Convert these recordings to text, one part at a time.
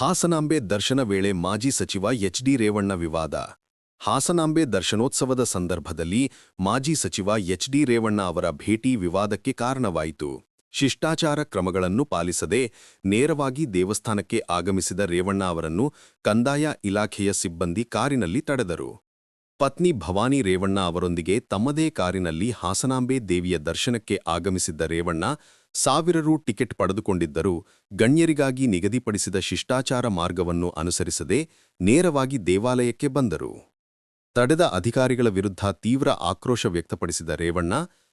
ಹಾಸನಾಂಬೆ ದರ್ಶನ ವೇಳೆ ಮಾಜಿ ಸಚಿವ ಎಚ್ ಡಿ ರೇವಣ್ಣ ವಿವಾದ. ಹಾಸನಾಂಬೆ ದರ್ಶನೋತ್ಸವದ ಸಂದರ್ಭದಲ್ಲಿ ಮಾಜಿ ಸಚಿವ ಎಚ್ ಡಿ ರೇವಣ್ಣ ಅವರ ಭೇಟಿ ವಿವಾದಕ್ಕೆ ಕಾರಣವಾಯಿತು. ಶಿಷ್ಟಾಚಾರ ಕ್ರಮಗಳನ್ನು ಪಾಲಿಸದೆ ನೇರವಾಗಿ ದೇವಸ್ಥಾನಕ್ಕೆ ಆಗಮಿಸಿದ ರೇವಣ್ಣ ಅವರನ್ನು ಕಂದಾಯ ಇಲಾಖೆಯ ಸಿಬ್ಬಂದಿ ಕಾರಿನಲ್ಲಿ ತಡೆದರು. ಪತ್ನಿ ಭವಾನಿ ರೇವಣ್ಣ ಅವರೊಂದಿಗೆ ತಮ್ಮದೇ ಕಾರಿನಲ್ಲಿ ಹಾಸನಾಂಬೆ ದೇವಿಯ ದರ್ಶನಕ್ಕೆ ಆಗಮಿಸಿದ್ದ ರೇವಣ್ಣ ಸಾವಿರ ರು ಟಿಕೆಟ್ ಪಡೆದುಕೊಂಡಿದ್ದರೂ ಗಣ್ಯರಿಗಾಗಿ ನಿಗದಿಪಡಿಸಿದ ಶಿಷ್ಟಾಚಾರ ಮಾರ್ಗವನ್ನು ಅನುಸರಿಸದೆ ನೇರವಾಗಿ ದೇವಾಲಯಕ್ಕೆ ಬಂದರು. ತಡೆದ ಅಧಿಕಾರಿಗಳ ವಿರುದ್ಧ ತೀವ್ರ ಆಕ್ರೋಶ ವ್ಯಕ್ತಪಡಿಸಿದ ರೇವಣ್ಣ,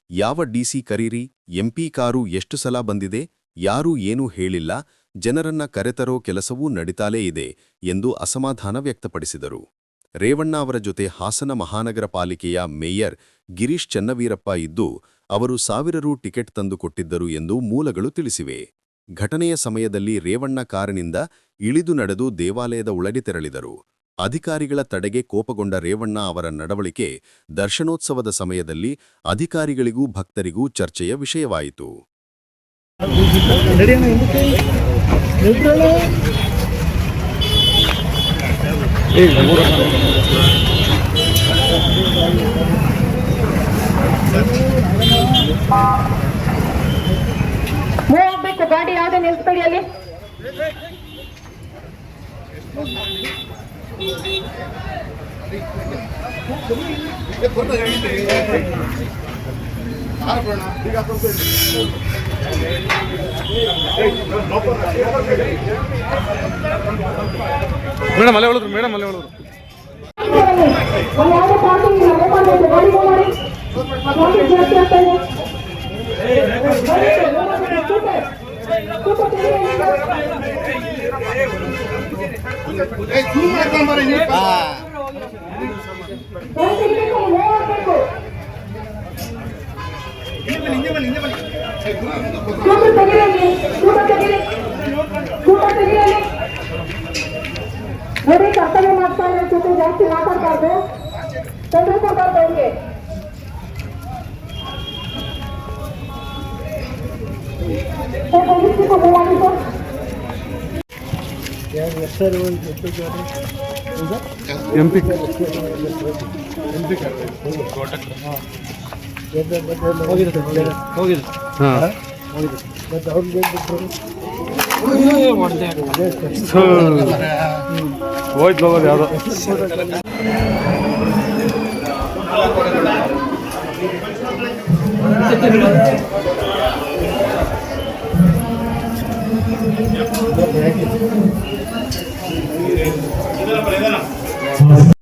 ಯಾವ ಡಿಸಿ ಕರೀರಿ ಎಂಪಿ ಕಾರು ಎಷ್ಟು ಸಲ ಬಂದಿದೆ, ಯಾರೂ ಏನೂ ಹೇಳಿಲ್ಲ, ಜನರನ್ನ ಕರೆತರೋ ಕೆಲಸವೂ ನಡೀತಾಲೇ ಇದೆ ಎಂದು ಅಸಮಾಧಾನ ವ್ಯಕ್ತಪಡಿಸಿದರು. ರೇವಣ್ಣ ಅವರ ಜೊತೆ ಹಾಸನ ಮಹಾನಗರ ಪಾಲಿಕೆಯ ಮೇಯರ್ ಗಿರೀಶ್ ಚನ್ನವೀರಪ್ಪ ಇದ್ದು ಅವರು ಸಾವಿರ ರು ಟಿಕೆಟ್ ತಂದು ಕೊಟ್ಟಿದ್ದರು ಎಂದು ಮೂಲಗಳು ತಿಳಿಸಿವೆ. ಘಟನೆಯ ಸಮಯದಲ್ಲಿ ರೇವಣ್ಣ ಕಾರಿನಿಂದ ಇಳಿದು ನಡೆದು ದೇವಾಲಯದ ಒಳಗೆ ತೆರಳಿದರು. ಅಧಿಕಾರಿಗಳ ತಡೆಗೆ ಕೋಪಗೊಂಡ ರೇವಣ್ಣ ಅವರ ನಡವಳಿಕೆ ದರ್ಶನೋತ್ಸವದ ಸಮಯದಲ್ಲಿ ಅಧಿಕಾರಿಗಳಿಗೂ ಭಕ್ತರಿಗೂ ಚರ್ಚೆಯ ವಿಷಯವಾಯಿತು. ಮೂವ್ ಆಗ್ಬೇಕು ಗಾಡಿ ಯಾವ್ದೇ ನಿಲ್ಸ್ಬೇಡಿ ಅಲ್ಲಿ. ಮೇಡಮ್ ಅಲ್ಲೇ ಉಳಿದ್ರು ಮೇಡಮ್ ಅಲ್ಲೇ ಉಳಿದ್ರು. ಒಂದ್ ಯಾವುದೇ ಪಾರ್ಟಿ ಇಲ್ಲ ಮೂವ್ ಮಾಡ್ಬೇಕು ಗಾಡಿ ಮೂವ್ ಮಾಡಿ. ನೋಡಿ ಕರ್ತವ್ಯ ಮಾಡ್ತಾ ಇರೋ ಜೊತೆ ಜಾಸ್ತಿ ಮಾತಾಡ್ಬಾರ್ದು ತೊಂದರೆ ಕೊಡಬಾರ್ದು ಅವ್ರಿಗೆ ಹೆಸರು ಎಂ ಪಿ ಹೋಗಿದೆ ಹಾಂ ಹೋಯ್ತು ಹೋಗೋದು ಯಾವುದೋ Gracias.